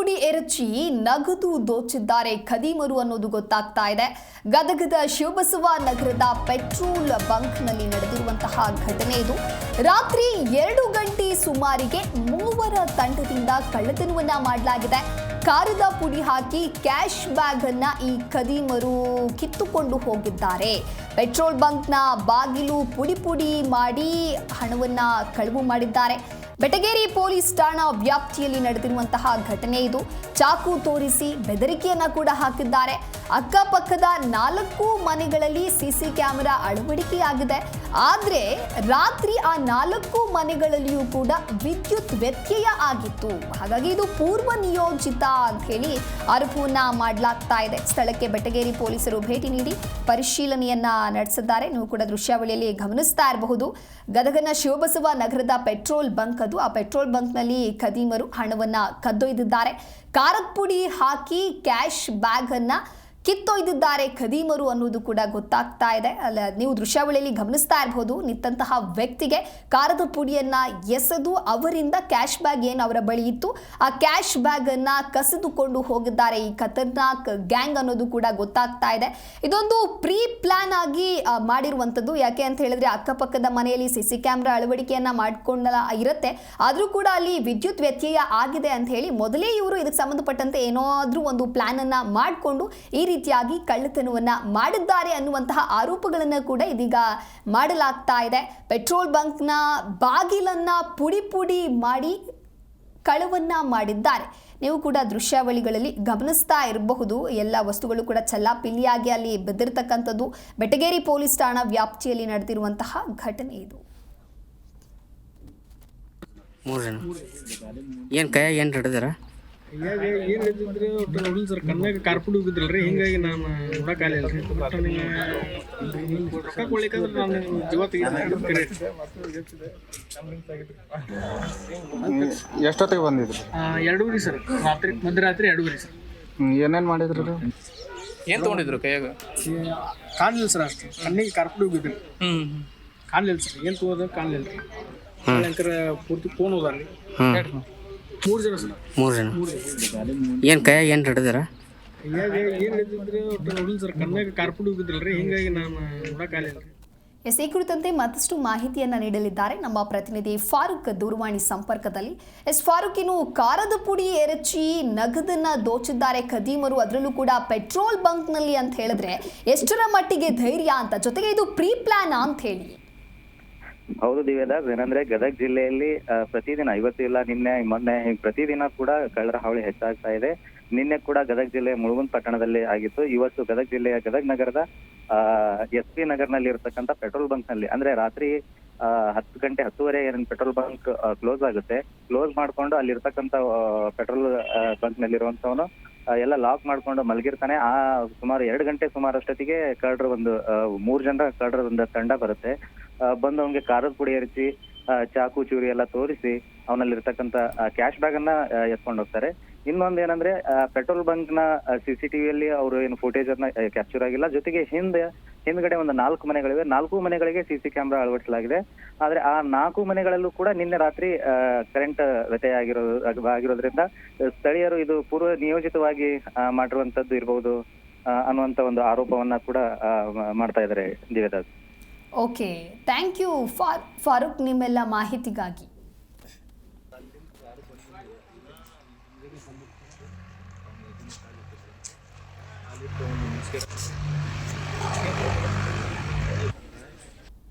ಪುಡಿ ಎರಚಿ ನಗದು ದೋಚಿದ್ದಾರೆ. ಖದೀಮರು ಅನ್ನೋದು ಗೊತ್ತಾಗ್ತಾ ಇದೆ. ಗದಗದ ಶಿವಬಸವ ನಗರದ ಪೆಟ್ರೋಲ್ ಬಂಕ್ನಲ್ಲಿ ನಡೆದಿರುವಂತಹ ಘಟನೆ ಇದು. ರಾತ್ರಿ ಎರಡು ಗಂಟೆ ಸುಮಾರಿಗೆ ಮೂವರ ತಂಡದಿಂದ ಕಳ್ಳತನವನ್ನ ಮಾಡಲಾಗಿದೆ. ಕಾರದ ಪುಡಿ ಹಾಕಿ ಕ್ಯಾಶ್ ಬ್ಯಾಗ್ ಅನ್ನ ಈ ಖದೀಮರು ಕಿತ್ತುಕೊಂಡು ಹೋಗಿದ್ದಾರೆ. ಪೆಟ್ರೋಲ್ ಬಂಕ್ನ ಬಾಗಿಲು ಪುಡಿ ಪುಡಿ ಮಾಡಿ ಹಣವನ್ನ ಕಳವು ಮಾಡಿದ್ದಾರೆ. ಬೆಟಗೇರಿ ಪೊಲೀಸ್ ಠಾಣಾ ವ್ಯಾಪ್ತಿಯಲ್ಲಿ ನಡೆದಿರುವಂತಹ ಘಟನೆ ಇದು. ಚಾಕು ತೋರಿಸಿ ಬೆದರಿಕೆಯನ್ನ ಕೂಡ ಹಾಕಿದ್ದಾರೆ. ಅಕ್ಕಪಕ್ಕದ ನಾಲ್ಕು ಮನೆಗಳಲ್ಲಿ ಸಿಸಿ ಕ್ಯಾಮೆರಾ ಅಳವಡಿಕೆಯಾಗಿದೆ. ಆದ್ರೆ ರಾತ್ರಿ ಆ ನಾಲ್ಕು ಮನೆಗಳಲ್ಲಿಯೂ ಕೂಡ ವಿದ್ಯುತ್ ವ್ಯತ್ಯಯ ಆಗಿತ್ತು. ಹಾಗಾಗಿ ಇದು ಪೂರ್ವ ನಿಯೋಜಿತ ಅಂತ ಹೇಳಿ ಆರೋಪವನ್ನ ಮಾಡಲಾಗ್ತಾ ಇದೆ. ಸ್ಥಳಕ್ಕೆ ಬೆಟಗೇರಿ ಪೊಲೀಸರು ಭೇಟಿ ನೀಡಿ ಪರಿಶೀಲನೆಯನ್ನ ನಡೆಸಿದ್ದಾರೆ. ನೀವು ಕೂಡ ದೃಶ್ಯಾವಳಿಯಲ್ಲಿ ಗಮನಿಸ್ತಾ ಇರಬಹುದು. ಗದಗನ ಶಿವಬಸವ ನಗರದ ಪೆಟ್ರೋಲ್ ಬಂಕ್ ಅದು. ಆ ಪೆಟ್ರೋಲ್ ಬಂಕ್ನಲ್ಲಿ ಖದೀಮರು ಹಣವನ್ನ ಕದ್ದೊಯ್ದಿದ್ದಾರೆ. ಖಾರದ ಪುಡಿ ಹಾಕಿ ಕ್ಯಾಶ್ ಬ್ಯಾಗ್ ಕಿತ್ತೊಯ್ದಿದ್ದಾರೆ ಖದೀಮರು ಅನ್ನೋದು ಕೂಡ ಗೊತ್ತಾಗ್ತಾ ಇದೆ. ಅಲ್ಲ, ನೀವು ದೃಶ್ಯಾವಳಿಯಲ್ಲಿ ಗಮನಿಸ್ತಾ ಇರಬಹುದು ನಿಂತಹ ವ್ಯಕ್ತಿಗೆ ಕಾರದ ಪುಡಿಯನ್ನ ಎಸೆದು ಅವರಿಂದ ಕ್ಯಾಶ್ ಬ್ಯಾಗ್ ಏನು ಅವರ ಬಳಿ ಇತ್ತು. ಆ ಕ್ಯಾಶ್ ಬ್ಯಾಗ್ ಅನ್ನ ಕಸಿದುಕೊಂಡು ಹೋಗಿದ್ದಾರೆ ಈ ಖತರ್ನಾಕ್ ಗ್ಯಾಂಗ್ ಅನ್ನೋದು ಕೂಡ ಗೊತ್ತಾಗ್ತಾ ಇದೆ. ಇದೊಂದು ಪ್ರೀ ಪ್ಲಾನ್ ಆಗಿ ಮಾಡಿರುವಂತದ್ದು ಯಾಕೆ ಅಂತ ಹೇಳಿದ್ರೆ ಅಕ್ಕಪಕ್ಕದ ಮನೆಯಲ್ಲಿ ಸಿ ಸಿ ಕ್ಯಾಮ್ರಾ ಅಳವಡಿಕೆಯನ್ನ ಮಾಡ್ಕೊಂಡಲ್ಲ ಇರುತ್ತೆ. ಆದರೂ ಕೂಡ ಅಲ್ಲಿ ವಿದ್ಯುತ್ ವ್ಯತ್ಯಯ ಆಗಿದೆ ಅಂತ ಹೇಳಿ ಮೊದಲೇ ಇವರು ಇದಕ್ಕೆ ಸಂಬಂಧಪಟ್ಟಂತೆ ಏನಾದ್ರೂ ಒಂದು ಪ್ಲಾನ್ ಅನ್ನ ಮಾಡಿಕೊಂಡು ಈ ರೀತಿಯಾಗಿ ಕಳ್ಳತನವನ್ನ ಮಾಡಿದ್ದಾರೆ ಅನ್ನುವಂತಹ ಆರೋಪಗಳನ್ನ ಕೂಡ ಇದೀಗ ಮಾಡಲಾಗ್ತಾ ಇದೆ. ಪೆಟ್ರೋಲ್ ಬಂಕ್ನ ಬಾಗಿಲನ್ನ ಪುಡಿ ಪುಡಿ ಮಾಡಿ ಕಳವನ್ನ ಮಾಡಿದ್ದಾರೆ. ನೀವು ಕೂಡ ದೃಶ್ಯಾವಳಿಗಳಲ್ಲಿ ಗಮನಿಸ್ತಾ ಇರಬಹುದು. ಎಲ್ಲ ವಸ್ತುಗಳು ಕೂಡ ಚಲ್ಲಾಪಿಲ್ಲಿಯಾಗಿ ಅಲ್ಲಿ ಬೆದರ್ತಕ್ಕಂಥದ್ದು. ಬೆಟಗೇರಿ ಪೊಲೀಸ್ ಠಾಣಾ ವ್ಯಾಪ್ತಿಯಲ್ಲಿ ನಡೆದಿರುವಂತಹ ಘಟನೆ ಇದು. ಮೂರು ಜನ ಏನು ಕೈಯಾಗ ಏನು ಹಿಡಿದಾರ? ಹಿಂಗಾಗಿ ಒಟ್ಟು ಸರ್ ಕಣ್ಣಾಗ ಕಾರ್ಪುಡಿ ಹೋಗಿದ್ರಲ್ರಿ ಹಿಂಗಾಗಿ ನಾನು ನೋಡಕ್ಕಾಗಲಿಲ್ಲ ರೀ ರೊಕ್ಕ ಕೊಡ್ಲಿಕ್ಕಂದ್ರೆ ನಾನು ಜೀವ ತೆಗಿತೀನಿ ಎಷ್ಟೊತ್ತಿಗೆ ಬಂದಿದ್ರಿ? ಎರಡೂವರೆ ಸರ್. ರಾತ್ರಿ ಮಧ್ಯರಾತ್ರಿ ಎರಡೂವರೆ ಸರ್. ಏನೇನು ಮಾಡಿದ್ರಿ ಏನು ತಗೊಂಡಿದ್ರು ಕೈಯಾಗ? ಕಾಣಲಿಲ್ಲ ಸರ್ ಅಷ್ಟು. ಕಣ್ಣಿಗೆ ಕಾರ್ಪುಡಿ ಹೋಗಿದ್ರಿ ಹ್ಮ್ ಕಾಣಲಿಲ್ಲ ಸರ್. ಏನು ತಗೋದ ಕಾಣಲಿಲ್ಲ. ರೀ ಪೂರ್ತಿ ಫೋನ್ ಹೋದಾರ್ರಿ. ಹ್ಞೂ ಮೂರು ಜನ ಸರ್. ಮೂರು ಜನ. ಏನು ಕೈಯಾಗ ಏನು ಹಿಡಿದಾರ? ಹಿಂಗಾಗಿ ಏನ್ ಇದ್ದಿದ್ರಿ ಒಟ್ಟು ಸರ್. ಕಣ್ಣಾಗ ಕಾರ್ಪುಡಿ ಹೋಗಿದ್ರಲ್ರಿ ಹಿಂಗಾಗಿ ನಾನು ನೋಡಕ್ಕಾಗಲಿಲ್ಲ ರೀ ಎಸ್ ಈ ಕುರಿತಂತೆ ಮತ್ತಷ್ಟು ಮಾಹಿತಿಯನ್ನ ನೀಡಲಿದ್ದಾರೆ ನಮ್ಮ ಪ್ರತಿನಿಧಿ ಫಾರೂಕ್ ದೂರವಾಣಿ ಸಂಪರ್ಕದಲ್ಲಿ. ಎಸ್ ಫಾರೂಕ್ ಇನ್ನು ಖಾರದ ಪುಡಿ ಎರಚಿ ನಗದನ್ನ ದೋಚಿದ್ದಾರೆ ಖದೀಮರು. ಅದರಲ್ಲೂ ಕೂಡ ಪೆಟ್ರೋಲ್ ಬಂಕ್ನಲ್ಲಿ ಅಂತ ಹೇಳಿದ್ರೆ ಎಷ್ಟರ ಮಟ್ಟಿಗೆ ಧೈರ್ಯ ಅಂತ. ಜೊತೆಗೆ ಇದು ಪ್ರೀ ಪ್ಲಾನ್ ಅಂತ ಹೇಳಿ. ಹೌದು ದಿವ್ಯದಾಸ್, ಏನಂದ್ರೆ ಗದಗ ಜಿಲ್ಲೆಯಲ್ಲಿ ಪ್ರತಿದಿನ, ಇವತ್ತು ಇಲ್ಲ, ನಿನ್ನೆ, ಮೊನ್ನೆ ಪ್ರತಿದಿನ ಕೂಡ ಕಳ್ಳರ ಹಾವಳಿ ಹೆಚ್ಚಾಗ್ತಾ ಇದೆ. ನಿನ್ನೆ ಕೂಡ ಗದಗ ಜಿಲ್ಲೆ ಮುಳುಗುನ್ ಪಟ್ಟಣದಲ್ಲಿ ಆಗಿತ್ತು. ಇವತ್ತು ಗದಗ ಜಿಲ್ಲೆಯ ಗದಗ ನಗರದ ಎಸ್ ಪಿ ನಗರ್ನಲ್ಲಿ ಇರತಕ್ಕಂತ ಪೆಟ್ರೋಲ್ ಬಂಕ್ನಲ್ಲಿ ಅಂದ್ರೆ ರಾತ್ರಿ ಹತ್ತು ಗಂಟೆ ಹತ್ತುವರೆ ಏನ್ ಪೆಟ್ರೋಲ್ ಬಂಕ್ ಕ್ಲೋಸ್ ಆಗುತ್ತೆ. ಕ್ಲೋಸ್ ಮಾಡ್ಕೊಂಡು ಅಲ್ಲಿ ಇರ್ತಕ್ಕಂತ ಪೆಟ್ರೋಲ್ ಬಂಕ್ ನಲ್ಲಿರುವಂತವನು ಎಲ್ಲ ಲಾಕ್ ಮಾಡ್ಕೊಂಡು ಮಲಗಿರ್ತಾನೆ. ಆ, ಸುಮಾರು ಎರಡು ಗಂಟೆ ಸುಮಾರಷ್ಟೊತ್ತಿಗೆ ಕಳ್ಳರ ಒಂದು ಮೂರು ಜನರ ಕಳ್ಳರ ಒಂದು ತಂಡ ಬರುತ್ತೆ. ಬಂದು ಅವನಿಗೆ ಖಾರದ ಪುಡಿ ಹರಿಸಿ ಚಾಕು, ಚೂರಿ ಎಲ್ಲ ತೋರಿಸಿ ಅವನಲ್ಲಿರ್ತಕ್ಕಂತ ಕ್ಯಾಶ್ ಬ್ಯಾಗ್ ಅನ್ನ ಎತ್ಕೊಂಡು ಹೋಗ್ತಾರೆ. ಇನ್ನೊಂದ್ ಏನಂದ್ರೆ ಪೆಟ್ರೋಲ್ ಬಂಕ್ನ ಸಿಸಿಟಿವಿಯಲ್ಲಿ ಅವರು ಏನು ಫುಟೇಜ್ ಅನ್ನ ಕ್ಯಾಪ್ಚರ್ ಆಗಿಲ್ಲ. ಜೊತೆಗೆ ಹಿಂದೆ, ಹಿಂದ್ಗಡೆ ಒಂದು ನಾಲ್ಕು ಮನೆಗಳಿವೆ. ನಾಲ್ಕು ಮನೆಗಳಿಗೆ ಸಿಸಿ ಕ್ಯಾಮೆರಾ ಅಳವಡಿಸಲಾಗಿದೆ. ಆದ್ರೆ ಆ ನಾಲ್ಕು ಮನೆಗಳಲ್ಲೂ ಕೂಡ ನಿನ್ನೆ ರಾತ್ರಿ ಕರೆಂಟ್ ವ್ಯತ್ಯಯ ಆಗಿರೋ ಆಗಿರೋದ್ರಿಂದ, ಸ್ಥಳೀಯರು ಇದು ಪೂರ್ವ ನಿಯೋಜಿತವಾಗಿ ಮಾಡಿರುವಂತದ್ದು ಇರಬಹುದು ಅನ್ನುವಂತ ಒಂದು ಆರೋಪವನ್ನ ಕೂಡ ಮಾಡ್ತಾ ಇದ್ದಾರೆ Divyadas. okay thank you for Farooq ನಿಮ್ಮೆಲ್ಲ ಮಾಹಿತಿಗಾಗಿ